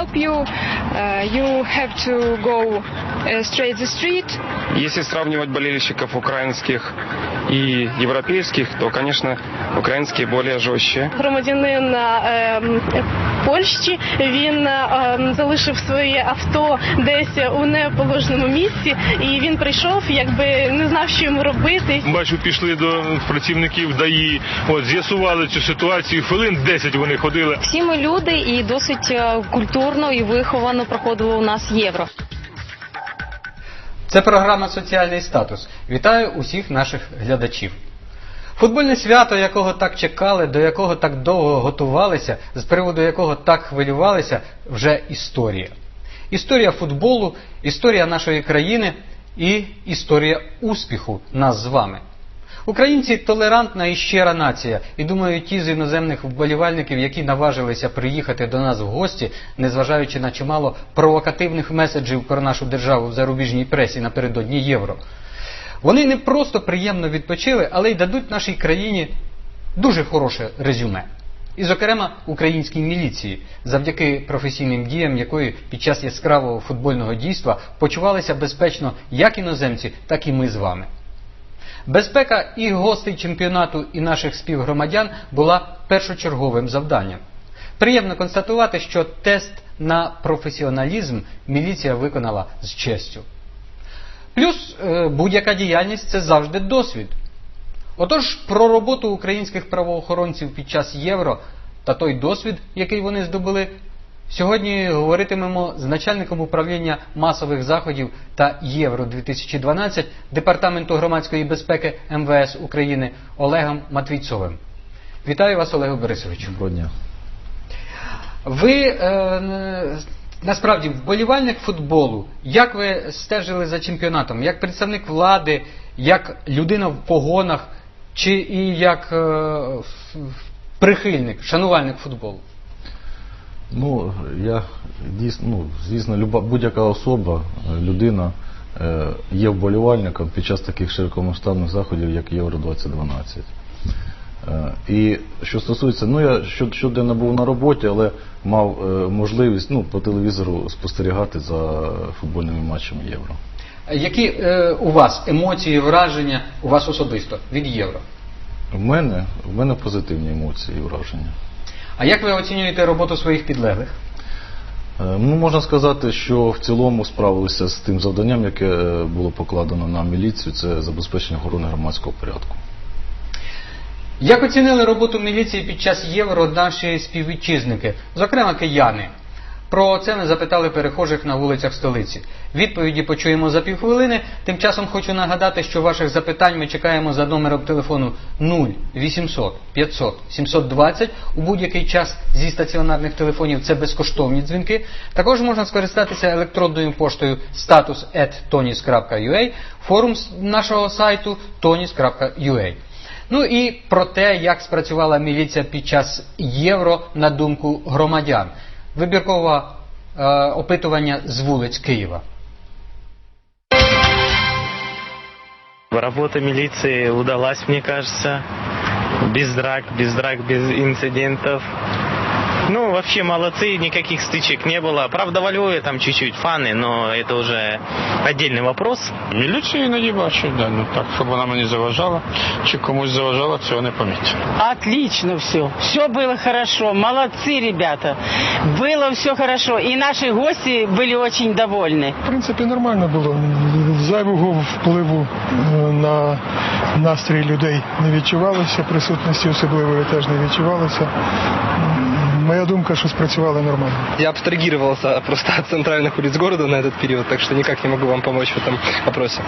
help you. Uh, you have to go straight the street. Если сравнивать болельщиков украинских и европейских, то, конечно, украинские более жестче. громадянин ем, Польщі. Він ем, залишив своє авто десь у неположеному місці, і він прийшов, якби не знав, що йому робити. Бачу, пішли до працівників ДАІ, от з'ясували цю ситуацію. Хвилин 10 вони ходили. Всі ми люди і досить е, культурно і виховано проходило у нас євро. Це програма Соціальний статус. Вітаю усіх наших глядачів. Футбольне свято, якого так чекали, до якого так довго готувалися, з приводу якого так хвилювалися, вже історія. Історія футболу, історія нашої країни і історія успіху нас з вами. Українці толерантна і щира нація, і думаю, ті з іноземних вболівальників, які наважилися приїхати до нас в гості, незважаючи на чимало провокативних меседжів про нашу державу в зарубіжній пресі напередодні євро. Вони не просто приємно відпочили, але й дадуть нашій країні дуже хороше резюме. І, зокрема, українській міліції, завдяки професійним діям якої під час яскравого футбольного дійства почувалися безпечно як іноземці, так і ми з вами. Безпека і гостей чемпіонату, і наших співгромадян була першочерговим завданням. Приємно констатувати, що тест на професіоналізм міліція виконала з честю. Плюс е, будь-яка діяльність це завжди досвід. Отож, про роботу українських правоохоронців під час євро та той досвід, який вони здобули, сьогодні говоритимемо з начальником управління масових заходів та Євро 2012 Департаменту громадської безпеки МВС України Олегом Матвійцовим. Вітаю вас, Олегу Борисовичу. Доброго дня. Ви е, насправді вболівальник футболу. Як ви стежили за чемпіонатом? Як представник влади, як людина в погонах, чи і як е, прихильник, шанувальник футболу? Ну, я дійсно, ну, звісно, люба, будь-яка особа, е, людина е, є вболівальником під час таких широкомасштабних заходів, як Євро 2012. Е, І що стосується, ну я щоденно був на роботі, але мав е, можливість ну, по телевізору спостерігати за футбольними матчами Євро. Які е, у вас емоції, враження у вас особисто від євро? У мене, у мене позитивні емоції і враження. А як ви оцінюєте роботу своїх підлеглих? Е, Ну, можна сказати, що в цілому справилися з тим завданням, яке е, було покладено на міліцію, це забезпечення охорони громадського порядку. Як оцінили роботу міліції під час євро наші співвітчизники, зокрема кияни? Про це ми запитали перехожих на вулицях столиці. Відповіді почуємо за півхвилини. Тим часом хочу нагадати, що ваших запитань ми чекаємо за номером телефону 0 800 500 720 у будь-який час зі стаціонарних телефонів. Це безкоштовні дзвінки. Також можна скористатися електронною поштою status.tonis.ua, форум нашого сайту tonis.ua. Ну і про те, як спрацювала міліція під час євро на думку громадян. Вибіркове опитування з вулиць Києва. Работа милиции удалась, мне кажется. Без драк, без драк, без инцидентов. Ну, вообще молодцы, никаких стычек не было. Правда, во Львове там чуть-чуть фаны, но это уже отдельный вопрос. Міліцію іноді бачу, да, ну так, щоб вона мені заважала, чи комусь заважала, цього не помітив. Отлично все. Все было хорошо. Молодцы, ребята. Было все хорошо. И наши гости были очень довольны. В принципі, нормально було. Зайвого впливу е, на настрій людей не відчувалося, присутності особливої теж не відчувалося. М, Моя думка, що спрацювали нормально. Я абстрагировался просто от центральных улиц города на этот период, так что никак не могу вам помочь в этом вопросе.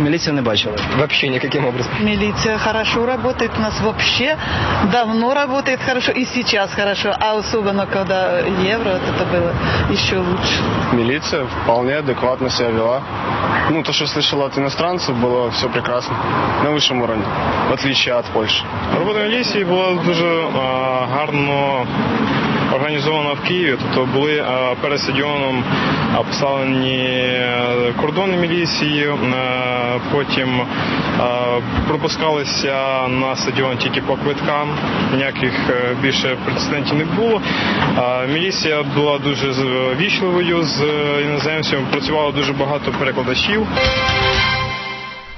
Милиция не бачила. Вообще никаким образом. Милиция хорошо работает. У нас вообще давно работает хорошо. И сейчас хорошо. А особенно, когда евро, это было еще лучше. Міліція вполне адекватно себя вела. Ну, то, что слышал от иностранцев, было все прекрасно. На высшем уровне, в отличие от Польши. Робота міліції була дуже гарно організована в Києві. Тобто були е, перед стадіоном поставлені е, кордони міліції, е, потім пропускалися на стадіон тільки по квиткам, ніяких більше прецедентів не було. Міліція була дуже вічливою з іноземцями, працювало дуже багато перекладачів.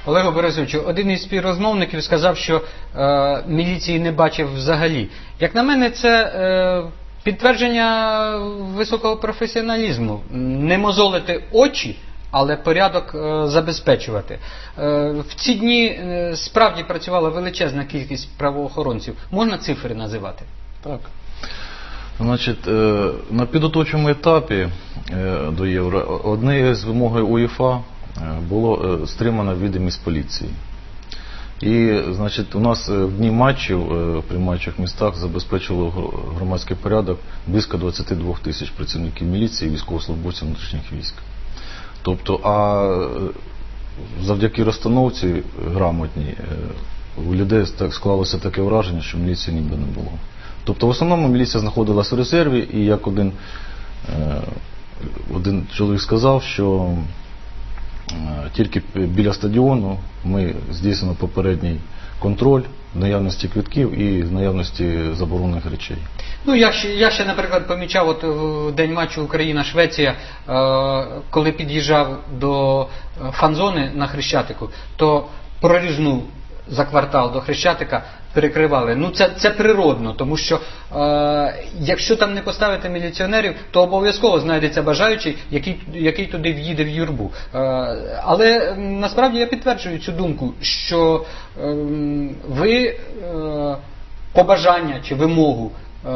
Олегу Борисовичу, один із співрозмовників сказав, що е, міліції не бачив взагалі. Як на мене, це е, підтвердження високого професіоналізму. Не мозолити очі, але порядок е, забезпечувати. Е, в ці дні е, справді працювала величезна кількість правоохоронців. Можна цифри називати? Так. Значить, на підготовчому етапі до Євро однією з вимог УЄФА було стримана відомість поліції. І, значить, у нас е, в дні матчів е, в приймаючих містах забезпечувало гр- громадський порядок близько 22 тисяч працівників міліції військовослужбовців внутрішніх військ. Тобто, а е, завдяки розстановці грамотній е, у людей так склалося таке враження, що міліції ніби не було. Тобто в основному міліція знаходилась в резерві, і як один, е, один чоловік сказав, що е, тільки біля стадіону ми здійснимо попередній контроль наявності квитків і наявності заборонених речей. Ну, я ще, я ще, наприклад, помічав от в день матчу Україна-Швеція, е, коли під'їжджав до фанзони на Хрещатику, то прорізну за квартал до Хрещатика перекривали. Ну це, це природно, тому що е, якщо там не поставити міліціонерів, то обов'язково знайдеться бажаючий, який, який туди в'їде в юрбу. Е, але насправді я підтверджую цю думку, що ем, ви е, побажання чи вимогу е,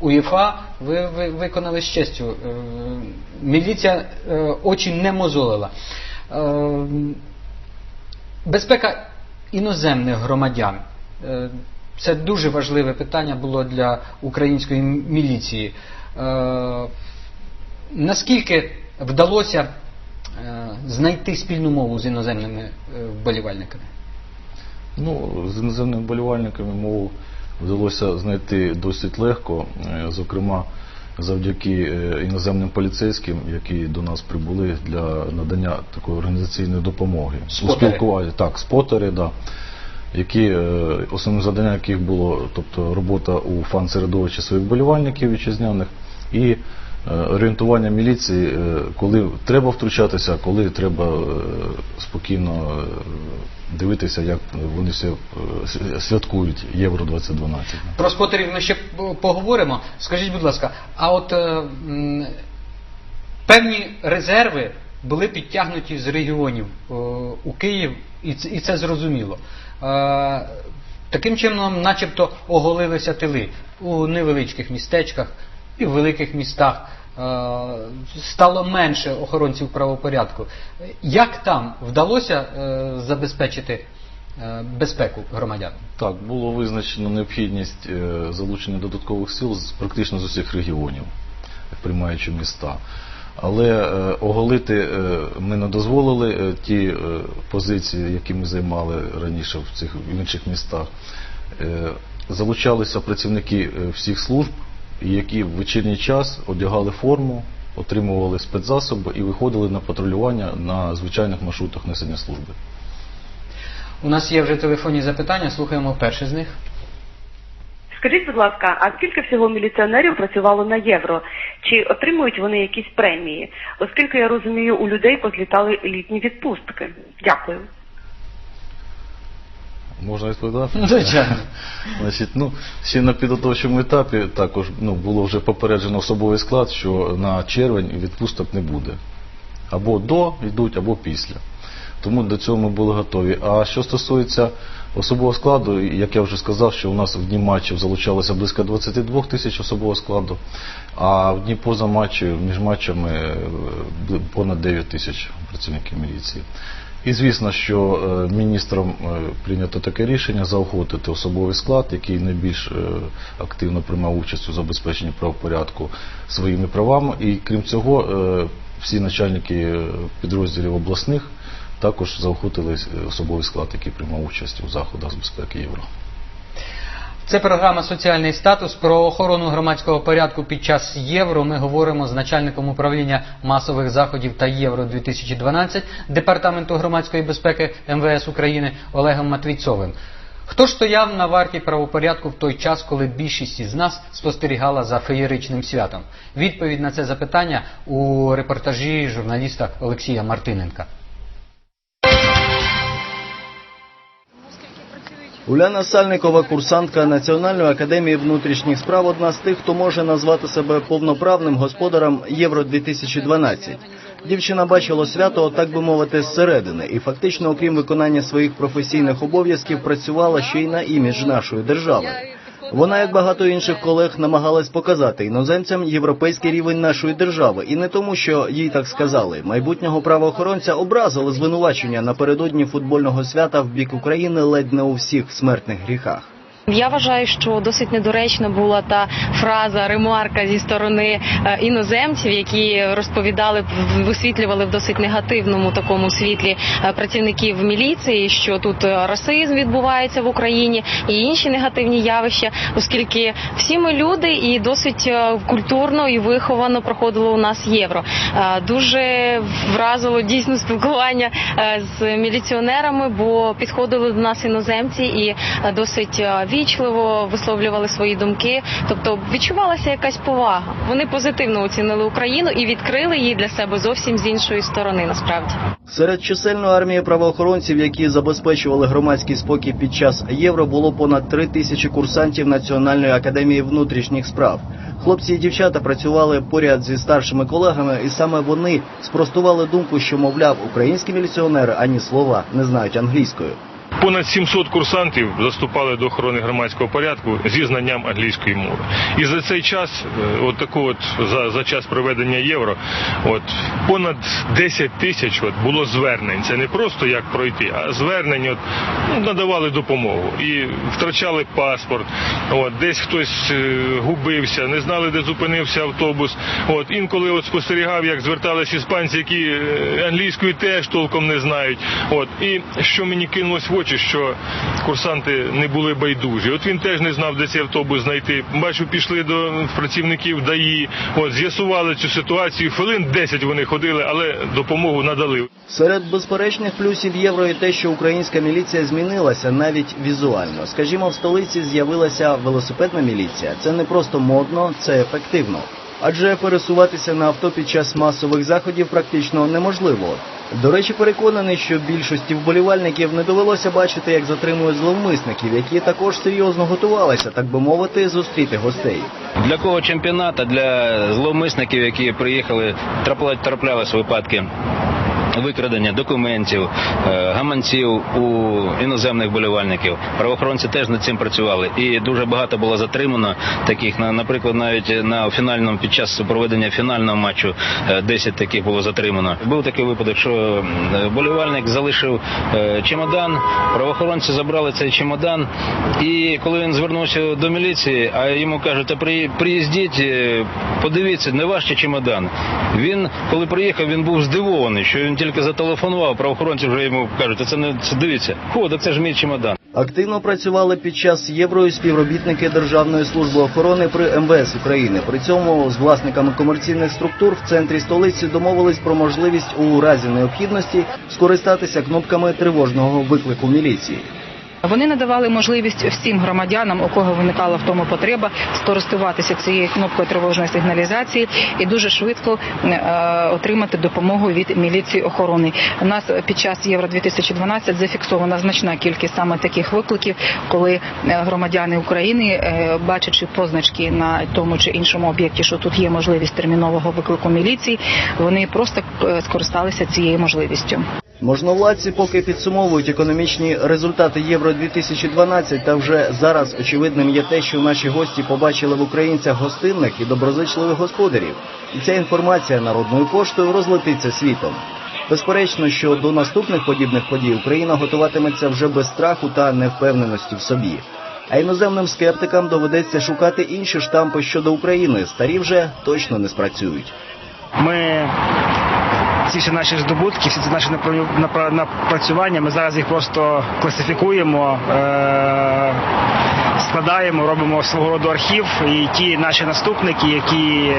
УЄФА ви, ви виконали з честю. Е, міліція е, очі не мозолила. Е, безпека іноземних громадян. Е, Це дуже важливе питання було для української міліції. Е, Наскільки вдалося е, знайти спільну мову з іноземними вболівальниками? Ну, з іноземними вболівальниками мову вдалося знайти досить легко, зокрема завдяки іноземним поліцейським, які до нас прибули для надання такої організаційної допомоги. У Спотери. спілкуванні, так, спотери, да, які, е, основним завданням яких було тобто, робота у фан-середовищі своїх вболівальників вітчизняних і е, орієнтування міліції, е, коли треба втручатися, коли треба спокійно дивитися, як вони все святкують Євро 2012. Про спотерів ми ще поговоримо. Скажіть, будь ласка, а от певні резерви були підтягнуті з регіонів у Київ, і це, і це зрозуміло. Е, таким чином, начебто, оголилися тили у невеличких містечках і в великих містах. Е, Стало менше охоронців правопорядку. Як там вдалося е, забезпечити безпеку громадян? Так, було визначено необхідність залучення додаткових сил практично з усіх регіонів, приймаючи міста. Але е, оголити е, ми не дозволили е, ті позиції, які ми займали раніше в цих в інших містах. Залучалися працівники всіх служб, які в вечірній час одягали форму, отримували спецзасоби і виходили на патрулювання на звичайних маршрутах несення служби. У нас є вже телефонні запитання, слухаємо перше з них. Скажіть, будь ласка, а скільки всього міліціонерів працювало на євро? Чи отримують вони якісь премії? Оскільки я розумію, у людей позлітали літні відпустки. Дякую. Можна відповідати? Ну, Звичайно. Значить, ну, ще на підготовчому етапі також ну, було вже попереджено особовий склад, що на червень відпусток не буде. Або до йдуть, або після. Тому до цього ми були готові. А що стосується особового складу, як я вже сказав, що у нас в дні матчів залучалося близько 22 тисяч особового складу, а в дні поза матчем, між матчами е, понад 9 тисяч працівників міліції. І звісно, що е, міністром е, прийнято таке рішення заохотити особовий склад, який найбільш активно приймав участь у забезпеченні правопорядку своїми правами. І крім цього, всі начальники підрозділів обласних також заохотили е, особовий склад, який приймав участь у заходах з безпеки євро. Це програма Соціальний статус про охорону громадського порядку під час євро. Ми говоримо з начальником управління масових заходів та євро 2012 департаменту громадської безпеки МВС України Олегом Матвійцовим. Хто ж стояв на варті правопорядку в той час, коли більшість із нас спостерігала за феєричним святом? Відповідь на це запитання у репортажі журналіста Олексія Мартиненка. Уляна Сальникова, курсантка Національної академії внутрішніх справ, одна з тих, хто може назвати себе повноправним господарем Євро 2012 Дівчина бачила свято, так би мовити, зсередини, і фактично, окрім виконання своїх професійних обов'язків, працювала ще й на імідж нашої держави. Вона, як багато інших колег, намагалась показати іноземцям європейський рівень нашої держави, і не тому, що їй так сказали. Майбутнього правоохоронця образили звинувачення напередодні футбольного свята в бік України ледь не у всіх смертних гріхах. Я вважаю, що досить недоречна була та фраза, ремарка зі сторони е, іноземців, які розповідали, висвітлювали в досить негативному такому світлі е, працівників міліції, що тут е, расизм відбувається в Україні і інші негативні явища, оскільки всі ми люди і досить культурно і виховано проходило у нас євро. Дуже вразило дійсно спілкування з міліціонерами, бо підходили до нас іноземці і досить вічливо висловлювали свої думки. Тобто відчувалася якась повага. Вони позитивно оцінили Україну і відкрили її для себе зовсім з іншої сторони. Насправді серед чисельної армії правоохоронців, які забезпечували громадський спокій під час євро, було понад три тисячі курсантів Національної академії внутрішніх справ. Хлопці і дівчата працювали поряд зі старшими колегами, і саме вони спростували думку, що мовляв, українські міліціонери ані слова не знають англійською. Понад 700 курсантів заступали до охорони громадського порядку зі знанням англійської мови. І за цей час, е, от таку от за за час проведення євро, от понад 10 тисяч от було звернень. Це не просто як пройти, а звернень от, ну, надавали допомогу і втрачали паспорт. От десь хтось е, губився, не знали, де зупинився автобус. От інколи от спостерігав, як звертались іспанці, які е, англійською теж толком не знають. От і що мені кинулось в очі очі, що курсанти не були байдужі. От він теж не знав, де цей автобус знайти. Бачу, пішли до працівників ДАІ, от з'ясували цю ситуацію. Хвилин 10 вони ходили, але допомогу надали. Серед безперечних плюсів євро і те, що українська міліція змінилася навіть візуально. Скажімо, в столиці з'явилася велосипедна міліція. Це не просто модно, це ефективно. Адже пересуватися на авто під час масових заходів практично неможливо. До речі, переконаний, що більшості вболівальників не довелося бачити, як затримують зловмисників, які також серйозно готувалися, так би мовити, зустріти гостей. Для кого чемпіонат, а для зловмисників, які приїхали, траплялись випадки викрадення документів, е, гаманців у іноземних болівальників. Правоохоронці теж над цим працювали, і дуже багато було затримано таких. наприклад, навіть на фінальному під час проведення фінального матчу 10 е, таких було затримано. Був такий випадок, що болівальник залишив е, чемодан, правоохоронці забрали цей чемодан, і коли він звернувся до міліції, а йому кажуть, а приїздіть, подивіться, не ваш чемодан. Він коли приїхав, він був здивований, що він тільки зателефонував, правоохоронці вже йому кажуть, це не це дивіться. Хо, це ж мій чемодан. Активно працювали під час євро і співробітники Державної служби охорони при МВС України. При цьому з власниками комерційних структур в центрі столиці домовились про можливість у разі необхідності скористатися кнопками тривожного виклику міліції. Вони надавали можливість всім громадянам, у кого виникала в тому потреба, скористуватися цією кнопкою тривожної сигналізації і дуже швидко е, отримати допомогу від міліції охорони. У нас під час євро 2012 зафіксована значна кількість саме таких викликів, коли е, громадяни України, е, бачачи позначки на тому чи іншому об'єкті, що тут є можливість термінового виклику міліції, вони просто скористалися цією можливістю. Можновладці поки підсумовують економічні результати Євро 2012 та вже зараз очевидним є те, що наші гості побачили в українцях гостинних і доброзичливих господарів, і ця інформація народною поштою розлетиться світом. Безперечно, що до наступних подібних подій Україна готуватиметься вже без страху та невпевненості в собі. А іноземним скептикам доведеться шукати інші штампи щодо України. Старі вже точно не спрацюють. Ми всі наші здобутки, всі ці наші напрацювання, ми зараз їх просто класифікуємо, е- складаємо, робимо свого роду архів, і ті наші наступники, які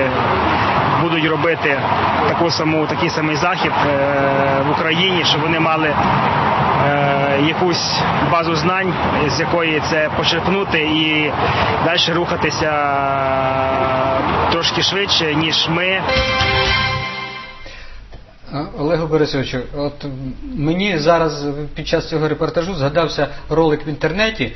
будуть робити таку саму, такий самий захід е, в Україні, щоб вони мали е, якусь базу знань, з якої це почерпнути і далі рухатися трошки швидше, ніж ми. Олегу Борисовичу, от мені зараз під час цього репортажу згадався ролик в інтернеті,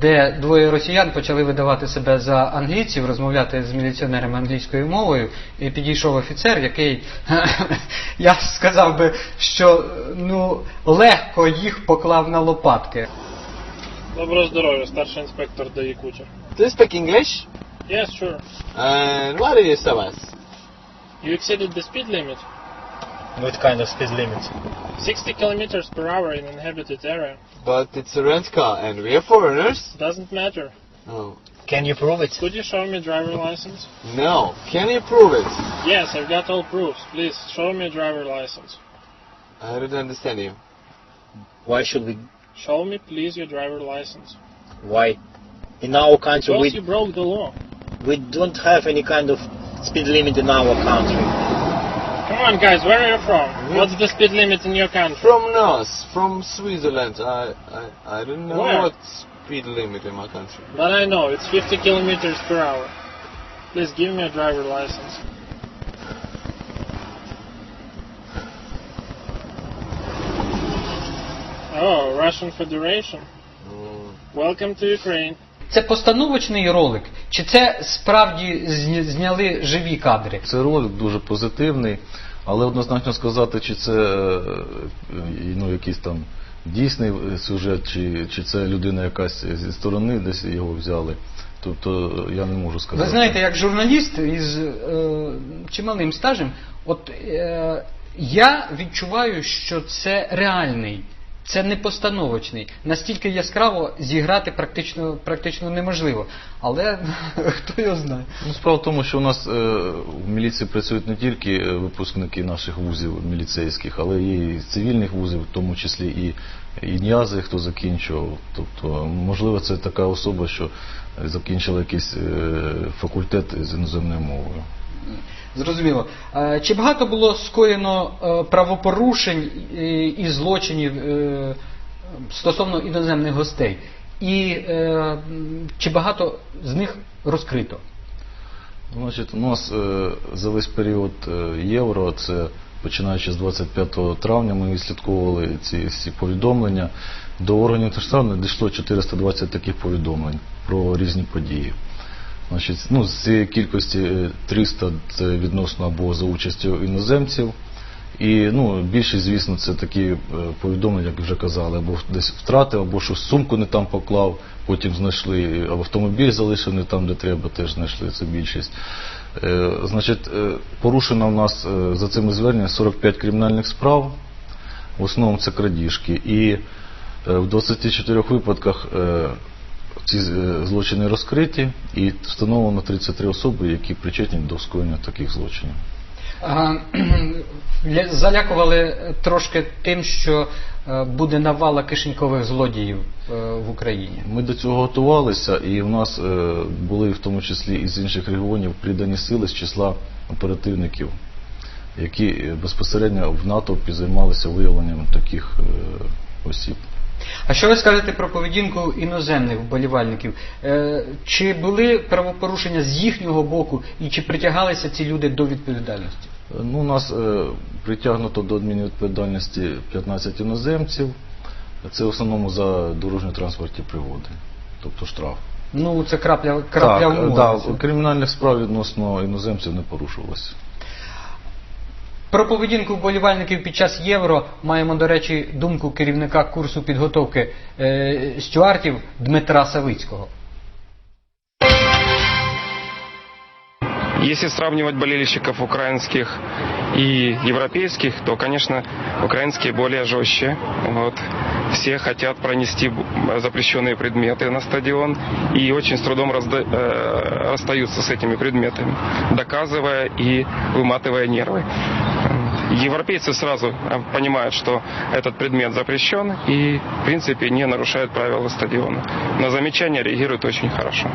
де двоє росіян почали видавати себе за англійців, розмовляти з міліціонерами англійською мовою, і підійшов офіцер, який я сказав би, що ну легко їх поклав на лопатки. Доброго здоров'я, старший інспектор ДАІ Кучер. You speak English? Yes, sure. And what did you tell? You exceeded the speed limit. What kind of speed limit? 60 kilometers per hour in inhabited area. But it's a rent car and we are foreigners. Doesn't matter. Oh. Can you prove it? Could you show me driver license? No. Can you prove it? Yes, I've got all proofs. Please, show me driver license. I don't understand you. Why should we? Show me, please, your driver license. Why? In our country, Because we, you broke the law. we don't have any kind of speed limit in our country Come on, guys, where are you from? What's the speed limit in your country? From us, from Switzerland. I, I, I don't know Where? what speed limit in my country. But I know, it's 50 kilometers per hour. Please give me a driver license. Oh, Russian Federation. Welcome to Ukraine. Це постановочний ролик, чи це справді зня- зняли живі кадри? Це ролик дуже позитивний, Але однозначно сказати, чи це е, е, ну, якийсь там дійсний сюжет, чи, чи це людина якась зі сторони десь його взяли. Тобто е, я не можу сказати. Ви знаєте, як журналіст із е, чималим стажем, от е, я відчуваю, що це реальний, це не постановочний. Настільки яскраво зіграти практично, практично неможливо. Але хто його знає. Ну, справа в тому, що у нас е, в міліції працюють не тільки е, випускники наших вузів міліцейських, але і цивільних вузів, в тому числі і, і ніязи, хто закінчував. Тобто, можливо, це така особа, що закінчила якийсь е, факультет з іноземною мовою. Зрозуміло. Чи багато було скоєно е, правопорушень і- злочинів е, стосовно іноземних гостей? І е, чи багато з них розкрито? Значить, у нас за весь період євро, це починаючи з 25 травня, ми відслідковували ці всі повідомлення. До органів держави надійшло 420 таких повідомлень про різні події. Значить, ну, з цієї кількості е, 300 це відносно або за участю іноземців. І ну, більшість, звісно, це такі е, повідомлення, як вже казали, або десь втратив, або що сумку не там поклав, потім знайшли, або автомобіль залишив не там, де треба, теж знайшли, це більшість. Е, значить, е, порушено в нас е, за цими зверненнями 45 кримінальних справ, в основному це крадіжки. І е, в 24 випадках е, ці е, злочини розкриті і встановлено 33 особи, які причетні до скоєння таких злочинів. А, Залякували трошки тим, що е, буде навала кишенькових злодіїв е, в Україні. Ми до цього готувалися, і в нас були в тому числі із інших регіонів придані сили з числа оперативників, які безпосередньо в натовпі займалися виявленням таких осіб. А що ви скажете про поведінку іноземних вболівальників? Е, Чи були правопорушення з їхнього боку і чи притягалися ці люди до відповідальності? Е, Ну, у нас е, притягнуто до адмінвідповідальності 15 іноземців. Це в основному за дорожньо-транспортні пригоди, тобто штраф. Ну, це крапля, крапля в так, морі. да, кримінальних справ відносно іноземців не порушувалося. Про поведінку вболівальників під час євро маємо, до речі, думку керівника курсу підготовки е, стюартів Дмитра Савицького. Если сравнивать болельщиков украинских и европейских, то, конечно, украинские более жестче. Вот. Все хотят пронести запрещенные предметы на стадион и очень с трудом разда- э, расстаются с этими предметами, доказывая и выматывая нервы. европейцы сразу э, понимают, что этот предмет запрещен и, в принципе, не нарушают правила стадиона. На замечания реагируют очень хорошо.